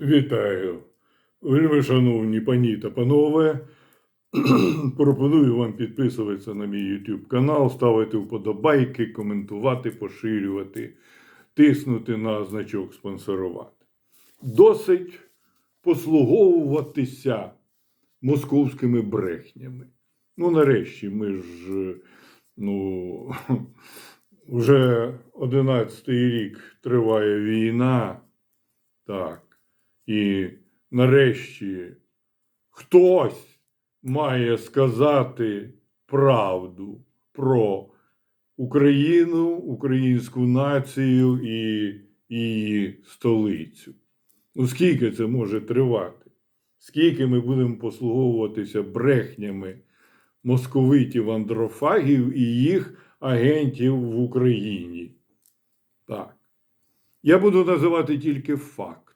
Вітаю, вельми шановні пані та панове. Пропоную вам підписуватися на мій YouTube канал, ставити вподобайки, коментувати, поширювати, тиснути на значок спонсорувати. Досить послуговуватися московськими брехнями. Ну, нарешті, ми ж ну, вже 11-й рік триває війна. Так. І нарешті хтось має сказати правду про Україну, українську націю і її столицю. Ну, скільки це може тривати? Скільки ми будемо послуговуватися брехнями московитів андрофагів і їх агентів в Україні? Так. Я буду називати тільки факти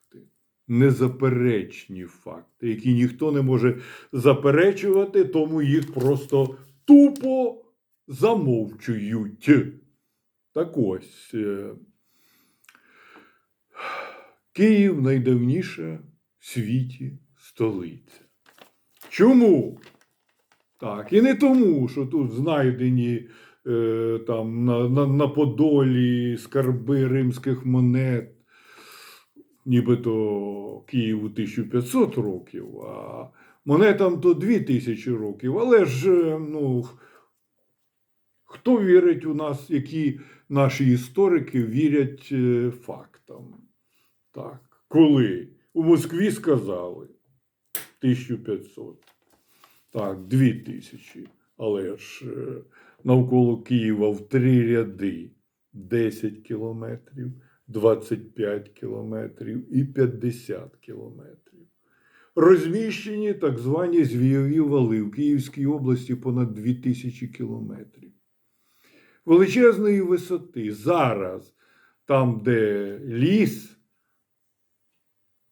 незаперечні факти, які ніхто не може заперечувати, тому їх просто тупо замовчують. Так ось. е, Київ найдавніша в світі столиця. Чому? Так, і не тому, що тут знайдені е, там на, на, на Подолі скарби римських монет, нібито Києву 1500 років, а монетам то 2000 років. Але ж, е, ну, хто вірить у нас, які наші історики вірять е, фактам? Так, коли у Москві сказали 1500, так, 2000, але ж е, навколо Києва в три ряди 10 кілометрів. 25 кілометрів і 50 кілометрів. Розміщені так звані звійові вали в Київській області понад 2000 кілометрів. Величезної висоти зараз, там, де ліс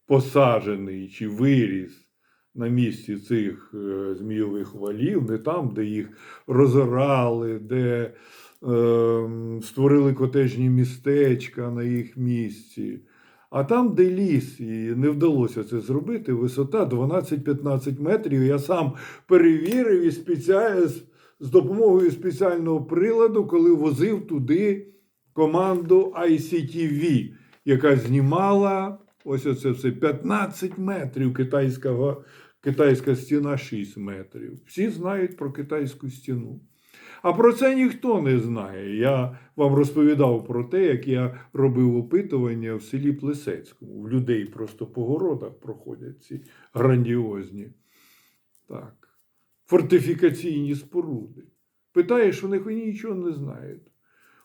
посаджений чи виріс на місці цих е, змійових валів, не там, де їх розорали, де створили котежні містечка на їх місці. А там, де ліс, і не вдалося це зробити, висота 12-15 метрів. Я сам перевірив і спеціально, з допомогою спеціального приладу, коли возив туди команду ICTV, яка знімала ось оце все 15 метрів китайського, китайська стіна 6 метрів. Всі знають про китайську стіну. А про це ніхто не знає. Я вам розповідав про те, як я робив опитування в селі Плесецькому. В людей просто по городах проходять ці грандіозні так, фортифікаційні споруди. Питаєш, у них вони нічого не знають.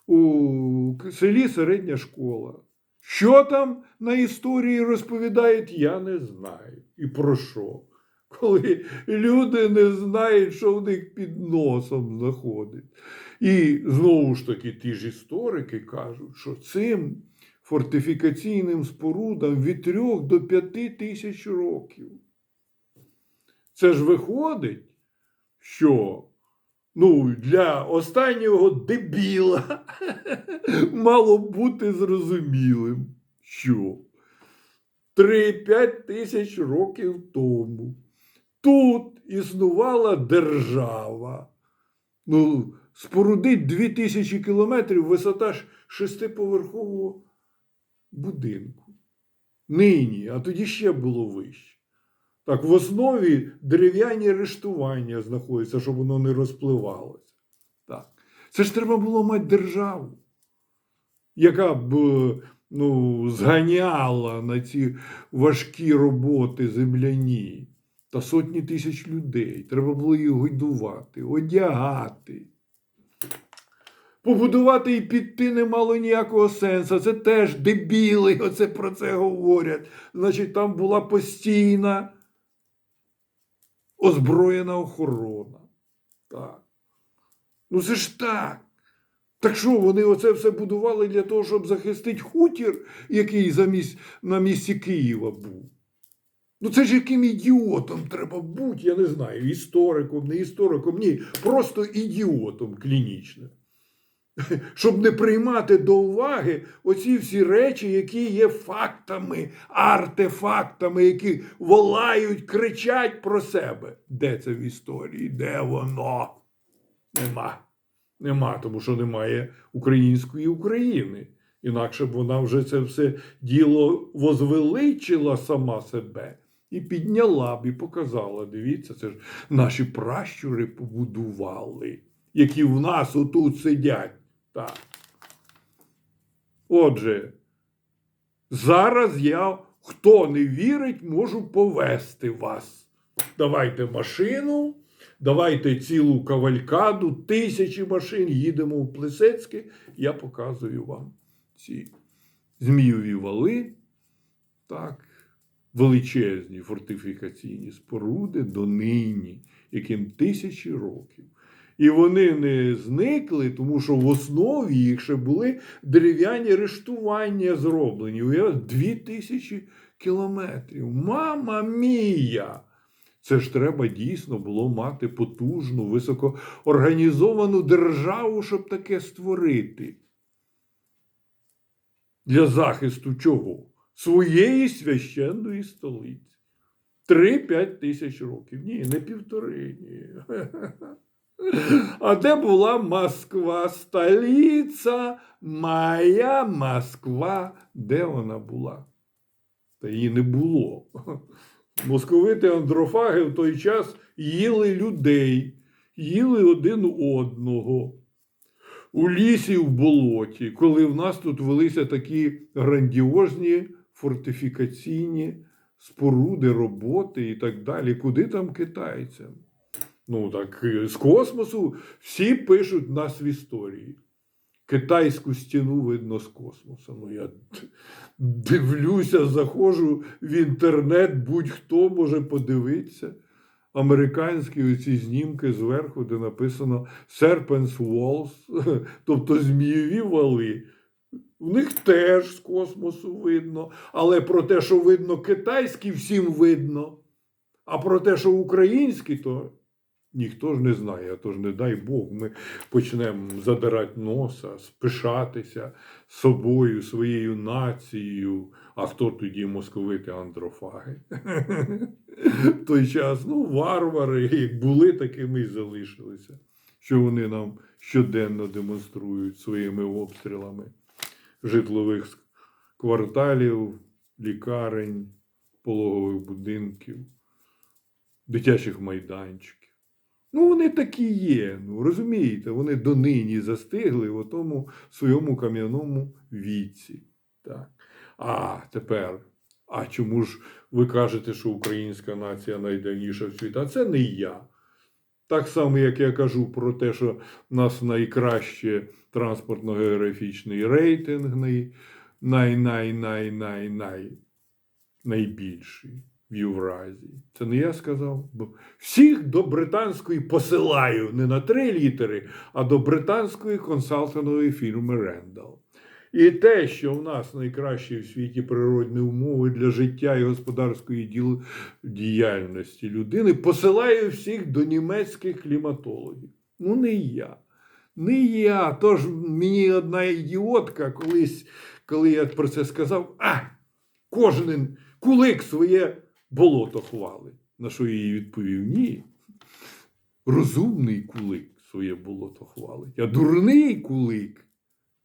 У селі середня школа. Що там на історії розповідають, я не знаю. І про що коли люди не знають, що в них під носом знаходить. І знову ж таки, ті ж історики кажуть, що цим фортифікаційним спорудам від 3 до 5 тисяч років. Це ж виходить, що ну, для останнього дебіла мало бути зрозумілим, що 3-5 тисяч років тому тут існувала держава. Ну, спорудить 2000 кілометрів висота шестиповерхового будинку. Нині, а тоді ще було вище. Так, в основі дерев'яні рештування знаходяться, щоб воно не розпливалося. Так. Це ж треба було мати державу, яка б ну, зганяла на ці важкі роботи земляні та сотні тисяч людей. Треба було їх годувати, одягати. Побудувати і піти не мало ніякого сенсу. Це теж дебіли, оце про це говорять. Значить, там була постійна озброєна охорона. Так. Ну це ж так. Так що вони оце все будували для того, щоб захистити хутір, який замість, на місці Києва був. Ну це ж яким ідіотом треба бути, я не знаю, істориком, не істориком, ні, просто ідіотом клінічним. щоб не приймати до уваги оці всі речі, які є фактами, артефактами, які волають, кричать про себе. Де це в історії? Де воно? Нема. Нема, тому що немає української України. Інакше б вона вже це все діло возвеличила сама себе і підняла б і показала. Дивіться, це ж наші пращури побудували, які в нас отут сидять. Так. Отже, зараз я, хто не вірить, можу повести вас. Давайте машину, давайте цілу кавалькаду, тисячі машин, їдемо в Плесецьке, я показую вам ці змієві вали, так, величезні фортифікаційні споруди донині, яким тисячі років. І вони не зникли, тому що в основі їх ще були дерев'яні рештування зроблені. Уявляєте, Дві тисячі кілометрів. Мама мія! Це ж треба дійсно було мати потужну, високоорганізовану державу, щоб таке створити. Для захисту чого? Своєї священної столиці. Три-п'ять тисяч років. Ні, не півтори. Ні. А де була Москва, столиця, моя Москва? Де вона була? Та її не було. Московити андрофаги в той час їли людей, їли один одного. У лісі в болоті, коли в нас тут велися такі грандіозні фортифікаційні споруди, роботи і так далі. Куди там китайцям? Ну так е, з космосу всі пишуть нас в історії. Китайську стіну видно з космосу. Ну, я дивлюся, заходжу в інтернет, будь-хто може подивитися. Американські оці знімки зверху, де написано Serpent's Walls, тобто змієві вали. В них теж з космосу видно. Але про те, що видно китайські, всім видно. А про те, що українські, то ніхто ж не знає. А то ж не дай Бог, ми почнемо задирати носа, спишатися собою, своєю нацією. А хто тоді московити андрофаги? В той час, ну, варвари, як були, такими і залишилися, що вони нам щоденно демонструють своїми обстрілами житлових кварталів, лікарень, пологових будинків, дитячих майданчиків. Ну, вони такі є. Ну, розумієте, вони донині застигли в тому своєму кам'яному віці. Так. А тепер, а чому ж ви кажете, що українська нація найдавніша в світі? А це не я. Так само, як я кажу про те, що в нас найкраще транспортно-географічний рейтинг, най, най, най, най, най, най, найбільший в Євразії. Це не я сказав. Бо всіх до британської посилаю не на три літери, а до британської консалтингової фірми Рендал. І те, що в нас найкращі в світі природні умови для життя і господарської діяльності людини, посилаю всіх до німецьких кліматологів. Ну, не я. Не я. Тож мені одна ідіотка колись, коли я про це сказав, а кожен кулик своє болото хвалить. На що я їй відповів: ні. Розумний кулик своє болото хвалить, а дурний кулик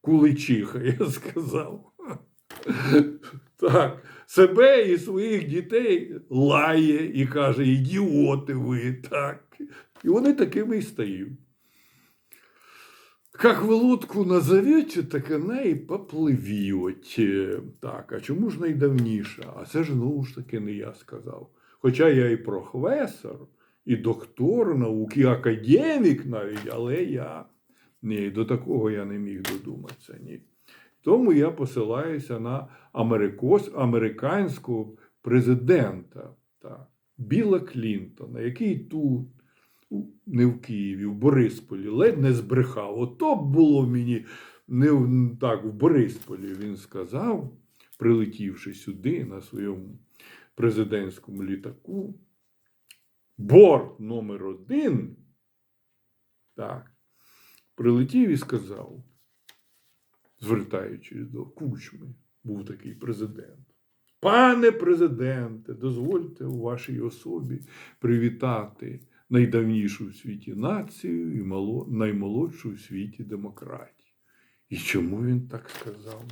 куличиха, я сказав. Так, себе і своїх дітей лає і каже, ідіоти ви, так. І вони такими і стають. Как ви лодку назовете, так вона і попливете. Так, а чому ж найдавніша? А це ж знову ж таки не я сказав. Хоча я і професор, і доктор наук, і академік навіть, але я ні, до такого я не міг додуматися. Ні. Тому я посилаюся на америкос, американського президента так, Біла Клінтона, який тут, не в Києві, в Борисполі, ледь не збрехав. Ото б було мені не так, в Борисполі. Він сказав, прилетівши сюди на своєму президентському літаку, борт номер один. Так, прилетів і сказав: звертаючись до кучми, був такий президент. Пане президенте, дозвольте у вашій особі привітати найдавнішу в світі націю і наймолодшу в світі демократію. І чому він так сказав?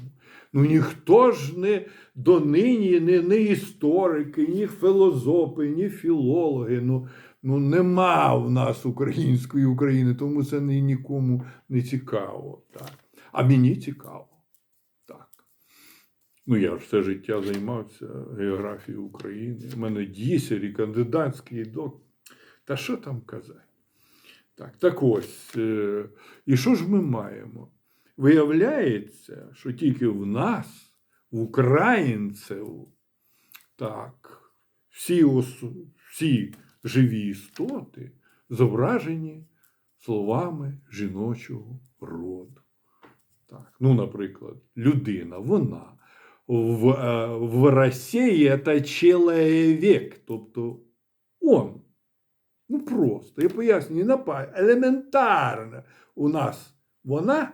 Ну ніхто ж не донині, не, не історики, ні філозофи, ні філологи. Ну, ну нема в нас української України, тому це ні, нікому не цікаво. Так. А мені цікаво. Так. Ну, я ж все життя займався географією України. У мене дісер і кандидатський док. Та що там казати? Так, так ось. е, І що ж ми маємо? Виявляється, що тільки в нас, в українців, так, всі, осу- всі живі істоти зображені словами жіночого роду. Так, ну, наприклад, людина, вона в, е, в Росії це чоловік, тобто он. Ну просто, я пояснюю, напа- елементарно у нас вона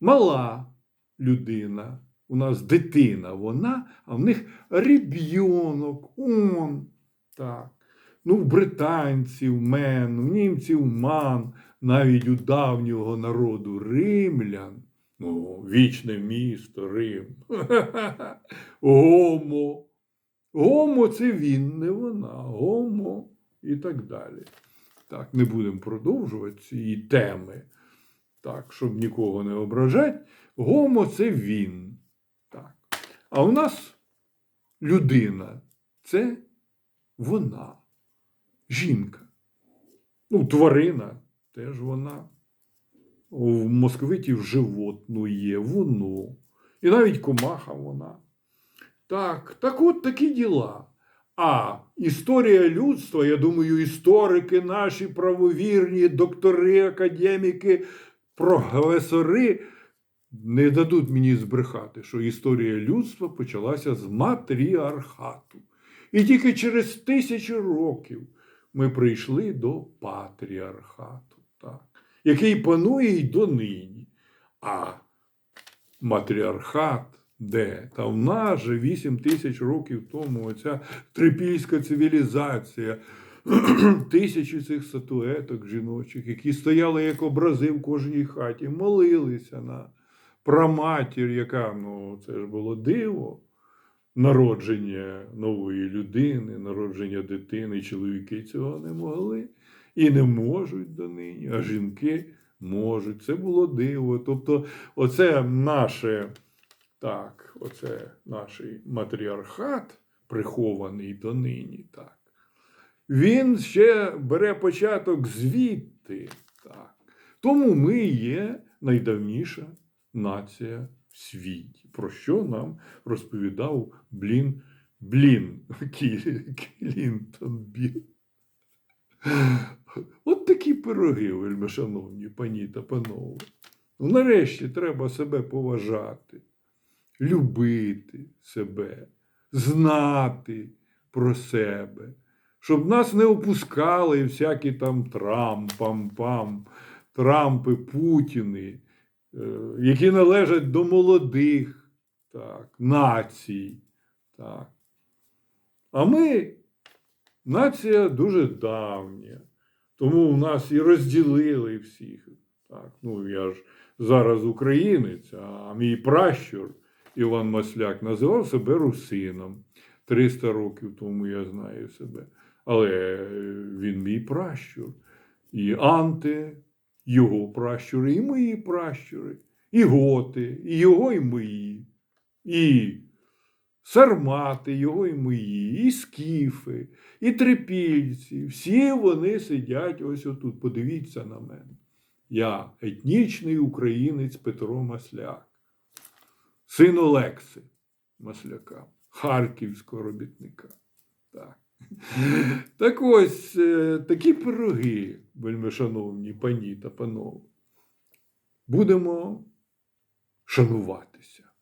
мала людина, у нас дитина вона, а в них ребенок, он. Так. Ну, в британців мен, в німців ман, навіть у давнього народу римлян. Ну, вічне місто Рим. Гомо. Гомо це він, не вона. Гомо і так далі. Так, не будемо продовжувати ці теми. Так, щоб нікого не ображати. Гомо це він. Так. А у нас людина це вона. Жінка. Ну, тварина теж вона. В московитів животну є, воно. І навіть комаха вона. Так, так от такі діла. А історія людства, я думаю, історики наші правовірні, доктори, академіки, професори не дадуть мені збрехати, що історія людства почалася з матріархату. І тільки через тисячу років ми прийшли до патріархату, так, який панує й донині. А матріархат де? Та в нас же 8 тисяч років тому оця трипільська цивілізація, тисячі цих статуеток жіночих, які стояли як образи в кожній хаті, молилися на праматір, яка, ну, це ж було диво. Народження нової людини, народження дитини, чоловіки цього не могли і не можуть донині, а жінки можуть. Це було диво. Тобто, оце наше, так, оце наш матріархат, прихований донині, так. Він ще бере початок звідти. Так. Тому ми є найдавніша нація світі. Про що нам розповідав Блін, Блін, Клінтон Біл. От такі пироги, вельмишановні пані та панове. Ну, нарешті треба себе поважати, любити себе, знати про себе, щоб нас не опускали всякі там трампам-пам, Трампи, Путіни, які належать до молодих так, націй. Так. А ми нація дуже давня. Тому в нас і розділили всіх. Так, ну я ж зараз українець, а мій пращур Іван Масляк називав себе русином. 300 років тому я знаю себе. Але він мій пращур. І Анти, його пращури, і мої пращури, і готи, і його, і мої, і сармати, його і мої, і скіфи, і трипільці. Всі вони сидять ось отут. Подивіться на мене. Я етнічний українець Петро Масляк, син Олекси Масляка, харківського робітника. Так. Так ось е, такі пироги, вельмишановні пані та панове. Будемо шануватися.